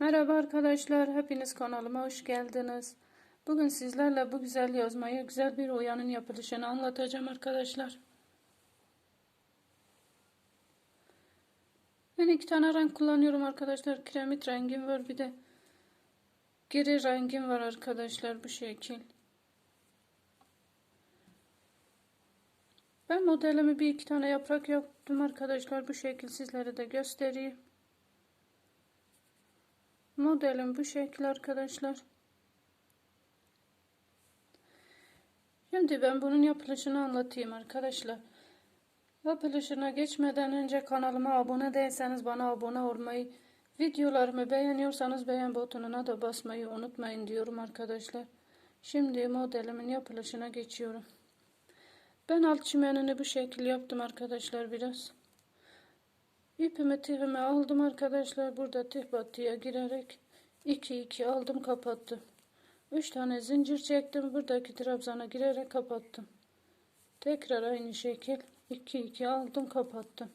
Merhaba arkadaşlar, hepiniz kanalıma hoş geldiniz. Bugün sizlerle bu güzel yazmayı, güzel bir oyanın yapılışını anlatacağım arkadaşlar. Ben iki tane renk kullanıyorum arkadaşlar. Kiremit rengim var, bir de gri rengim var arkadaşlar bu şekil. Ben modelimi bir iki tane yaprak yaptım arkadaşlar. Bu şekil sizlere de göstereyim. Modelim bu şekil arkadaşlar. Şimdi ben bunun yapılışını anlatayım arkadaşlar. Yapılışına geçmeden önce kanalıma abone değilseniz bana abone olmayı, videolarımı beğeniyorsanız beğen butonuna da basmayı unutmayın diyorum arkadaşlar. Şimdi modelimin yapılışına geçiyorum. Ben alt çimenini bu şekil yaptım arkadaşlar biraz. İpimi tığımı aldım arkadaşlar. Burada tığ battıya girerek 2 2 aldım kapattım. 3 tane zincir çektim. Buradaki trabzana girerek kapattım. Tekrar aynı şekil 2 2 aldım kapattım.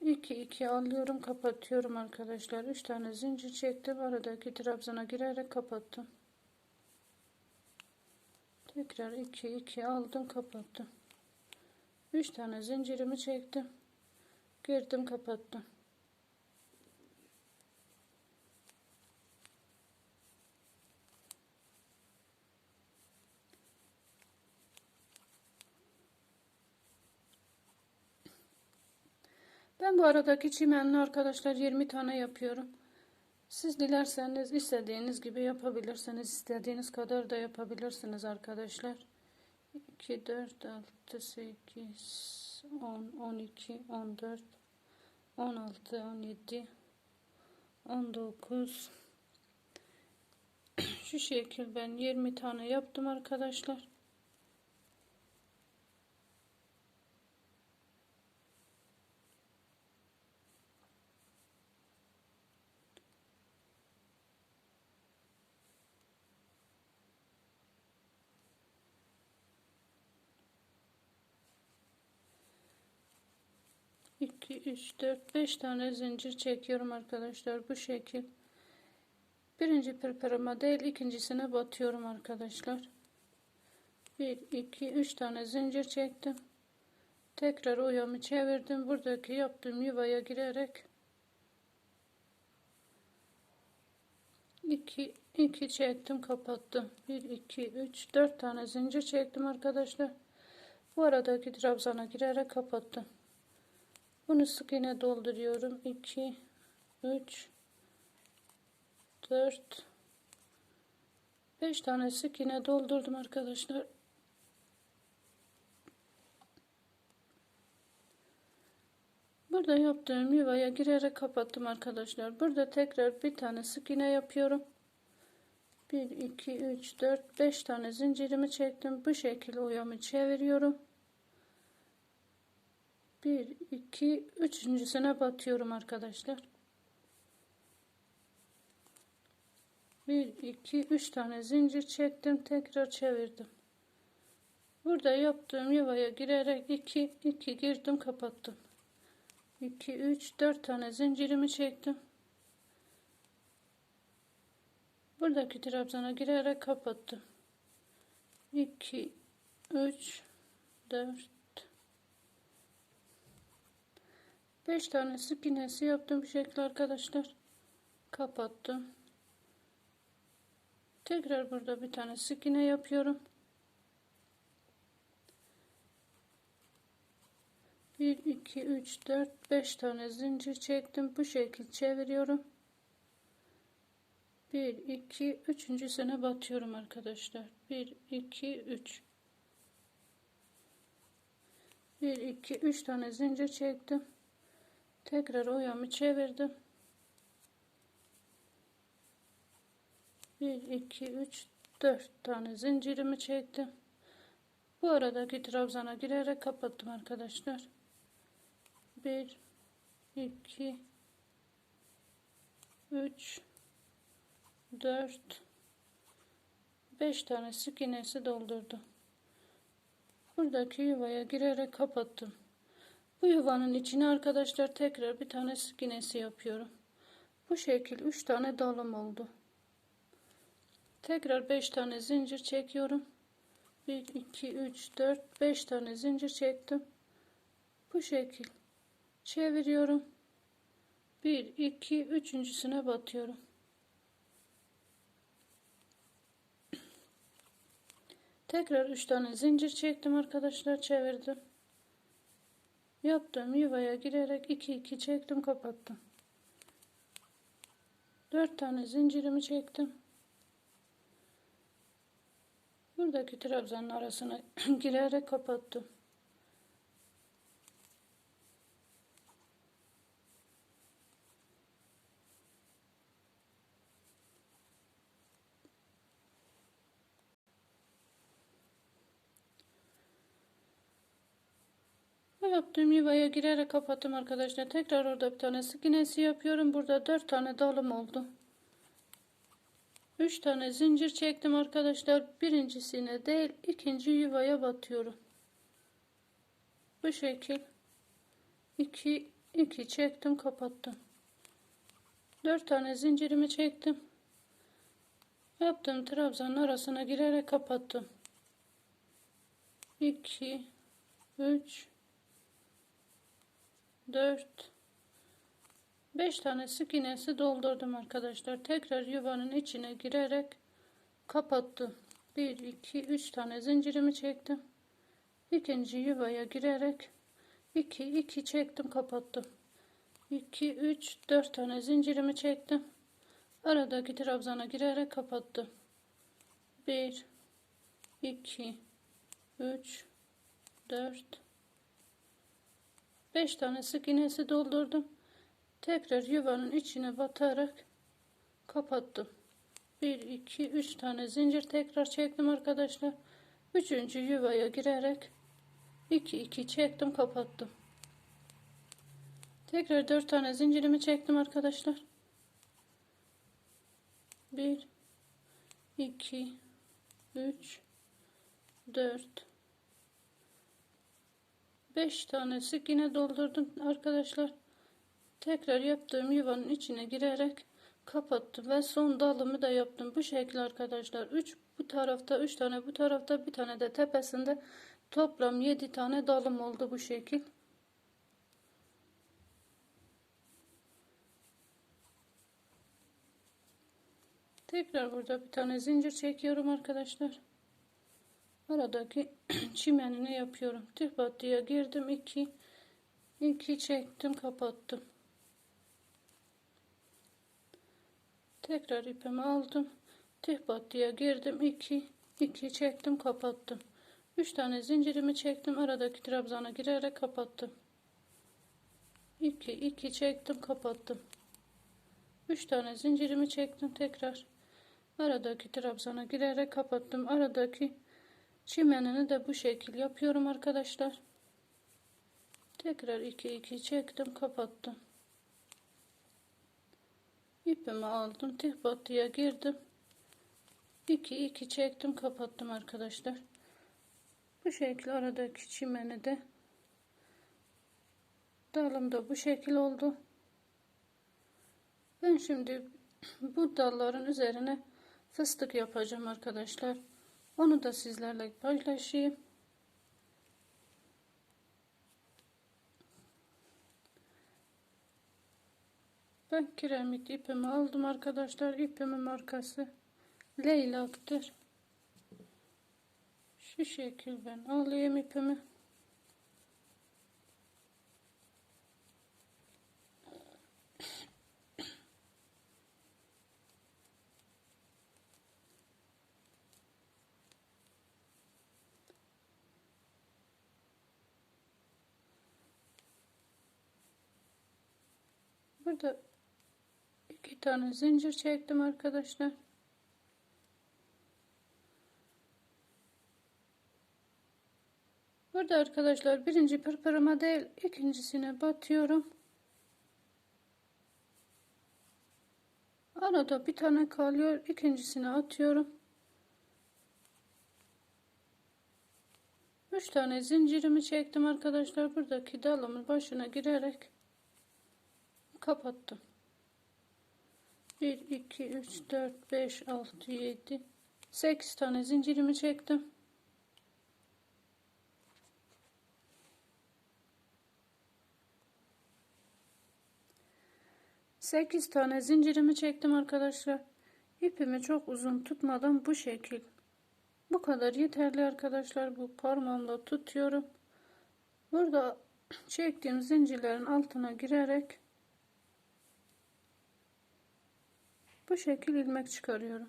İki iki alıyorum kapatıyorum arkadaşlar. Üç tane zincir çektim. Aradaki trabzana girerek kapattım. Tekrar 2 2 aldım kapattım. 3 tane zincirimi çektim. Girdim kapattım. Ben bu aradaki çimenli arkadaşlar 20 tane yapıyorum. Siz dilerseniz istediğiniz gibi yapabilirsiniz. istediğiniz kadar da yapabilirsiniz arkadaşlar. 2, 4, 6, 8, 10, 12, 14, 16, 17, 19. Şu şekil ben 20 tane yaptım arkadaşlar. 2 3 4 5 tane zincir çekiyorum arkadaşlar bu şekil. Birinci pırpırıma değil ikincisine batıyorum arkadaşlar. 1 2 3 tane zincir çektim. Tekrar oyamı çevirdim. Buradaki yaptığım yuvaya girerek 2 2 çektim kapattım. 1 2 3 4 tane zincir çektim arkadaşlar. Bu aradaki trabzana girerek kapattım bunu sık iğne dolduruyorum. 2 3 4 5 tane sık iğne doldurdum arkadaşlar. Burada yaptığım yuvaya girerek kapattım arkadaşlar. Burada tekrar bir tane sık iğne yapıyorum. 1 2 3 4 5 tane zincirimi çektim. Bu şekilde oyamı çeviriyorum. 1 2 üçüncüsüne batıyorum arkadaşlar. 1 2 3 tane zincir çektim tekrar çevirdim. Burada yaptığım yuvaya girerek 2 2 girdim kapattım. 2 3 4 tane zincirimi çektim. Buradaki trabzana girerek kapattım. 2 3 4 5 tane sık iğnesi yaptım bu şekilde arkadaşlar. Kapattım. Tekrar burada bir tane sık iğne yapıyorum. 1 2 3 4 5 tane zincir çektim. Bu şekilde çeviriyorum. 1 2 üçüncüsüne batıyorum arkadaşlar. 1 2 3 1 2 3 tane zincir çektim. Tekrar oyamı çevirdim. 1 2 3 4 tane zincirimi çektim. Bu aradaki trabzana girerek kapattım arkadaşlar. 1 2 3 4 5 tane sık iğnesi doldurdum. Buradaki yuvaya girerek kapattım. Bu yuvanın içine arkadaşlar tekrar bir tane sık iğnesi yapıyorum. Bu şekil 3 tane dalım oldu. Tekrar 5 tane zincir çekiyorum. 1 2 3 4 5 tane zincir çektim. Bu şekil çeviriyorum. 1 2 üçüncüsüne batıyorum. Tekrar 3 tane zincir çektim arkadaşlar çevirdim. Yaptığım yuvaya girerek 2 2 çektim kapattım. 4 tane zincirimi çektim. Buradaki trabzanın arasına girerek kapattım. Yaptığım yuvaya girerek kapattım arkadaşlar. Tekrar orada bir tane sık iğnesi yapıyorum. Burada 4 tane dalım oldu. 3 tane zincir çektim arkadaşlar. Birincisine değil ikinci yuvaya batıyorum. Bu şekil 2 2 çektim kapattım. 4 tane zincirimi çektim. Yaptığım trabzanın arasına girerek kapattım. 2 3 4 5 tane sık iğnesi doldurdum arkadaşlar. Tekrar yuvanın içine girerek kapattım. 1 2 3 tane zincirimi çektim. İkinci yuvaya girerek 2 2 çektim kapattım. 2 3 4 tane zincirimi çektim. Aradaki trabzana girerek kapattım. 1 2 3 4 5 tane sık iğnesi doldurdum. Tekrar yuvanın içine batarak kapattım. 1 2 3 tane zincir tekrar çektim arkadaşlar. Üçüncü yuvaya girerek 2 2 çektim kapattım. Tekrar 4 tane zincirimi çektim arkadaşlar. 1 2 3 4 5 tane sık iğne doldurdum arkadaşlar. Tekrar yaptığım yuvanın içine girerek kapattım ve son dalımı da yaptım. Bu şekilde arkadaşlar 3 bu tarafta 3 tane bu tarafta bir tane de tepesinde toplam 7 tane dalım oldu bu şekil. Tekrar burada bir tane zincir çekiyorum arkadaşlar. Aradaki çimenini yapıyorum. Tüp battıya girdim 2 2 çektim kapattım. Tekrar ipimi aldım. Tüp battıya girdim 2 2 çektim kapattım. 3 tane zincirimi çektim. Aradaki trabzana girerek kapattım. 2 2 çektim kapattım. 3 tane zincirimi çektim tekrar. Aradaki trabzana girerek kapattım. Aradaki çimenini de bu şekil yapıyorum arkadaşlar. Tekrar 2 2 çektim kapattım. İpimi aldım. Tek batıya girdim. 2 2 çektim kapattım arkadaşlar. Bu şekil aradaki çimeni de dalım da bu şekil oldu. Ben şimdi bu dalların üzerine fıstık yapacağım arkadaşlar. Onu da sizlerle paylaşayım. Ben kiremit ipimi aldım arkadaşlar. İpimin markası Leyla'dır. Şu şekil ben alayım ipimi. Burada iki tane zincir çektim arkadaşlar. Burada arkadaşlar birinci pırpırıma değil ikincisine batıyorum. Arada bir tane kalıyor. ikincisine atıyorum. 3 tane zincirimi çektim arkadaşlar. Buradaki dalımın başına girerek kapattım. 1 2 3 4 5 6 7 8 tane zincirimi çektim. Sekiz tane zincirimi çektim arkadaşlar. İpimi çok uzun tutmadan bu şekil. Bu kadar yeterli arkadaşlar. Bu parmağımla tutuyorum. Burada çektiğim zincirlerin altına girerek bu şekil ilmek çıkarıyorum.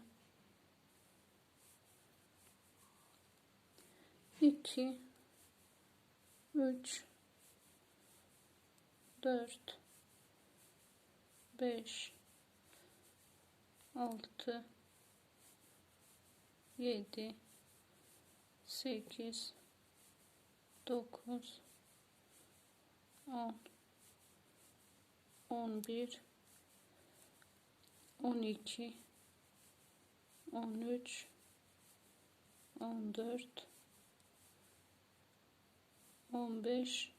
2 3 4 5 6 7 8 9 10 11 12 13 14 15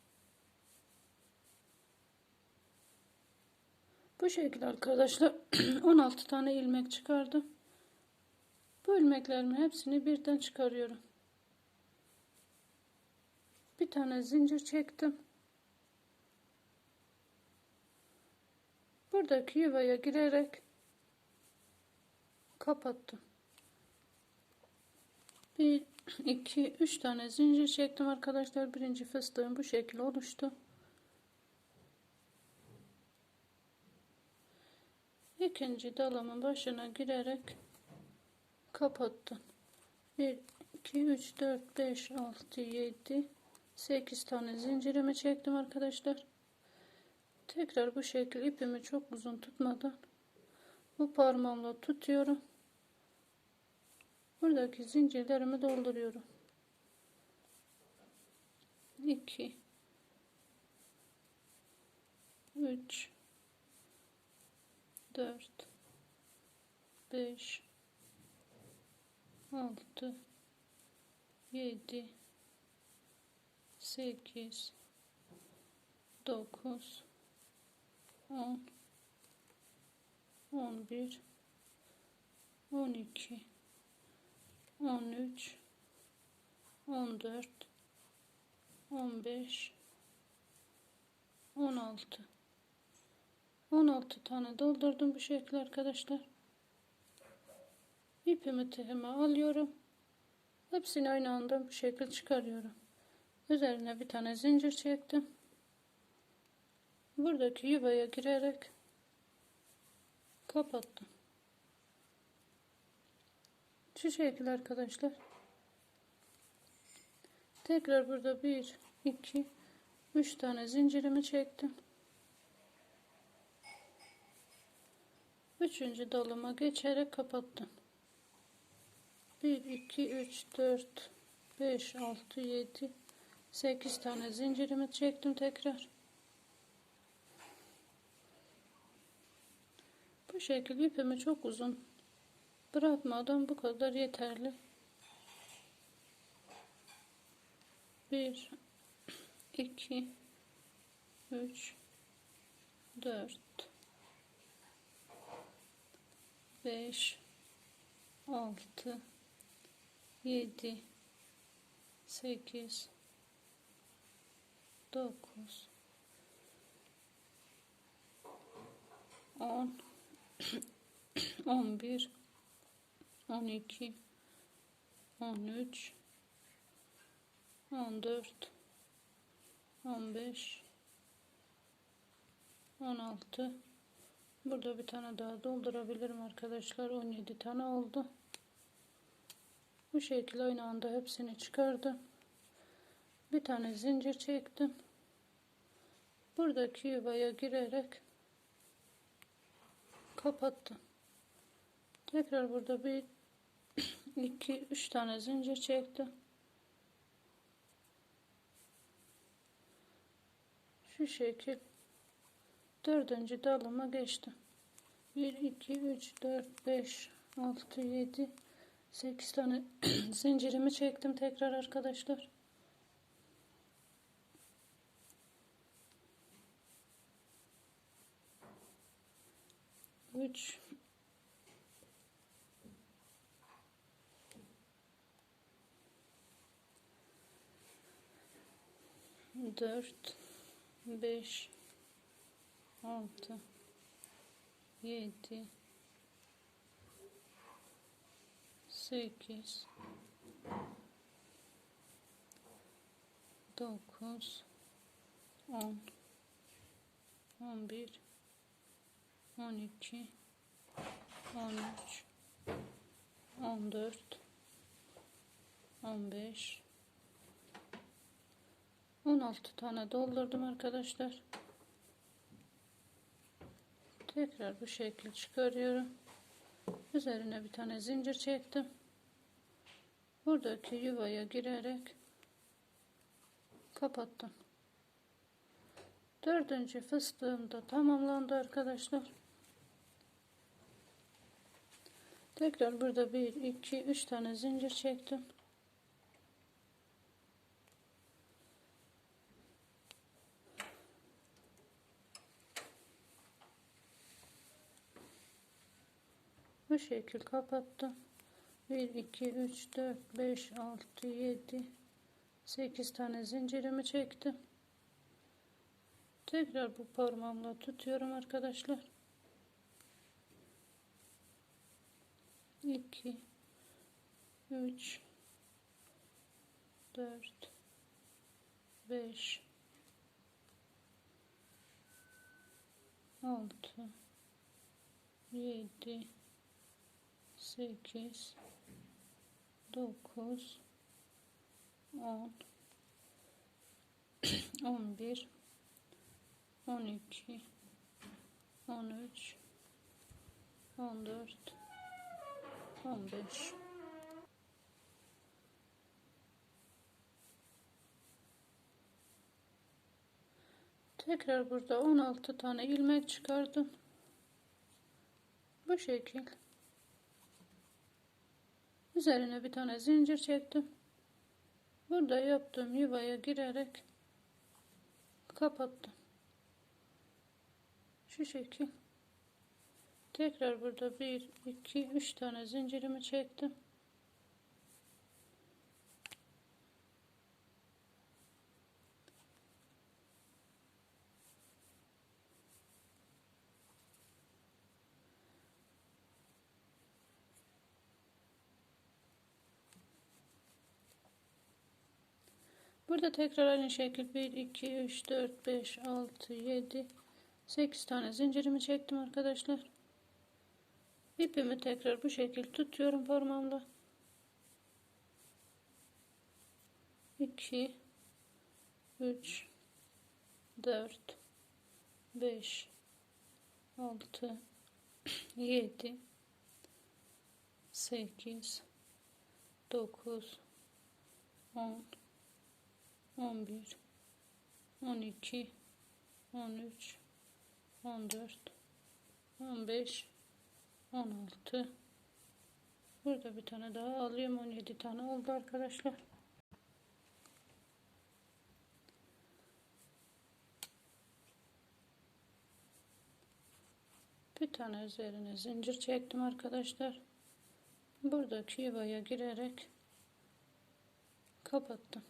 Bu şekilde arkadaşlar 16 tane ilmek çıkardım. Bu ilmeklerimin hepsini birden çıkarıyorum. Bir tane zincir çektim. Buradaki yuvaya girerek kapattım. 1 2 3 tane zincir çektim arkadaşlar. Birinci fıstığım bu şekilde oluştu. ikinci dalımın başına girerek kapattım. 1 2 3 4 5 6 7 8 tane zincirimi çektim arkadaşlar. Tekrar bu şekil ipimi çok uzun tutmadan bu parmağımla tutuyorum. Buradaki zincirlerimi dolduruyorum. 2 3 4 5 6 7 8 9 10 11 12 13 14 15 16 16 tane doldurdum bu şekilde arkadaşlar. İpimi tığıma alıyorum. Hepsini aynı anda bu şekilde çıkarıyorum. Üzerine bir tane zincir çektim. Buradaki yuvaya girerek kapattım. Şu şekilde arkadaşlar. Tekrar burada 1 2 3 tane zincirimi çektim. Üçüncü dalıma geçerek kapattım. 1 2 3 4 5 6 7 8 tane zincirimi çektim tekrar. Bu şekilde ipimi çok uzun bırakmadan bu kadar yeterli. 1 2 3 4 5 6 7 8 9 10 11 12 13 14 15 16 Burada bir tane daha doldurabilirim arkadaşlar. 17 tane oldu. Bu şekilde aynı anda hepsini çıkardım. Bir tane zincir çektim. Buradaki yuvaya girerek kapattım. Tekrar burada bir 2 3 tane zincir çektim. Şu şekil dördüncü dalıma geçtim. 1 2 3 4 5 6 7 8 tane zincirimi çektim tekrar arkadaşlar. Üç, 3 4 5 6 7 8 9 10 11 12 13 14 15 16 tane doldurdum arkadaşlar. Tekrar bu şekil çıkarıyorum. Üzerine bir tane zincir çektim. Buradaki yuvaya girerek kapattım. Dördüncü fıstığım da tamamlandı arkadaşlar. Tekrar burada bir, iki, üç tane zincir çektim. Bu şekil kapattım. 1, 2, 3, 4, 5, 6, 7, 8 tane zincirimi çektim. Tekrar bu parmağımla tutuyorum arkadaşlar. 2 3 4 5 6 7 8 9 10 11 12 13 14 15 Tekrar burada 16 tane ilmek çıkardım. Bu şekil. Üzerine bir tane zincir çektim. Burada yaptığım yuvaya girerek kapattım. Şu şekil. Tekrar burada 1, 2, 3 tane zincirimi çektim. Burada tekrar aynı şekilde 1, 2, 3, 4, 5, 6, 7, 8 tane zincirimi çektim arkadaşlar. İpimi tekrar bu şekilde tutuyorum parmağımla. 2 3 4 5 6 7 8 9 10 11 12 13 14 15 16 burada bir tane daha alıyorum 17 tane oldu arkadaşlar. Bir tane üzerine zincir çektim arkadaşlar. Buradaki yuvaya girerek kapattım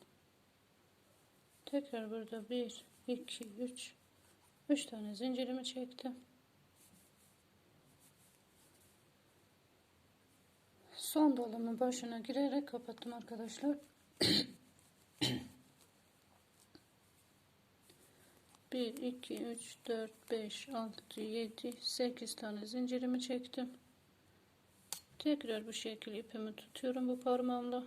tekrar burada 1 2 3 3 tane zincirimi çektim son dolumun başına girerek kapattım arkadaşlar. Bir, iki, üç, dört, beş, altı, yedi, sekiz tane zincirimi çektim. Tekrar bu şekilde ipimi tutuyorum bu parmağımla.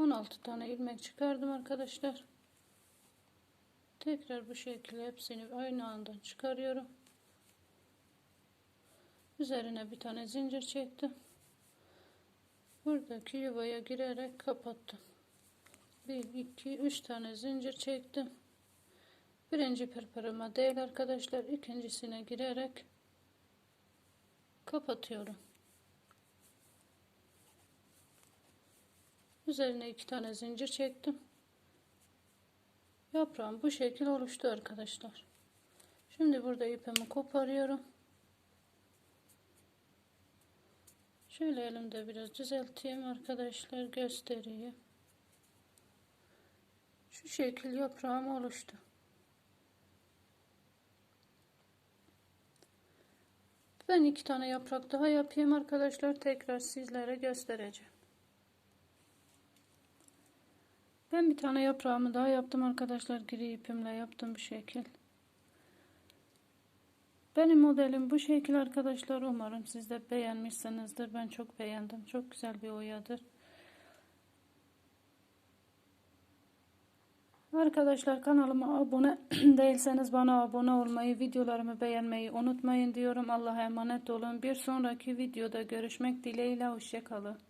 16 tane ilmek çıkardım arkadaşlar Tekrar bu şekilde hepsini aynı anda çıkarıyorum. Üzerine bir tane zincir çektim. Buradaki yuvaya girerek kapattım. 1, 2, 3 tane zincir çektim. Birinci pırpırıma değil arkadaşlar. ikincisine girerek kapatıyorum. Üzerine iki tane zincir çektim. Yaprağım bu şekil oluştu arkadaşlar. Şimdi burada ipimi koparıyorum. Şöyle elimde biraz düzelteyim arkadaşlar göstereyim. Şu şekil yaprağım oluştu. Ben iki tane yaprak daha yapayım arkadaşlar. Tekrar sizlere göstereceğim. Ben bir tane yaprağımı daha yaptım arkadaşlar. Gri ipimle yaptım bu şekil. Benim modelim bu şekil arkadaşlar. Umarım siz de beğenmişsinizdir. Ben çok beğendim. Çok güzel bir oyadır. Arkadaşlar kanalıma abone değilseniz bana abone olmayı, videolarımı beğenmeyi unutmayın diyorum. Allah'a emanet olun. Bir sonraki videoda görüşmek dileğiyle. Hoşçakalın.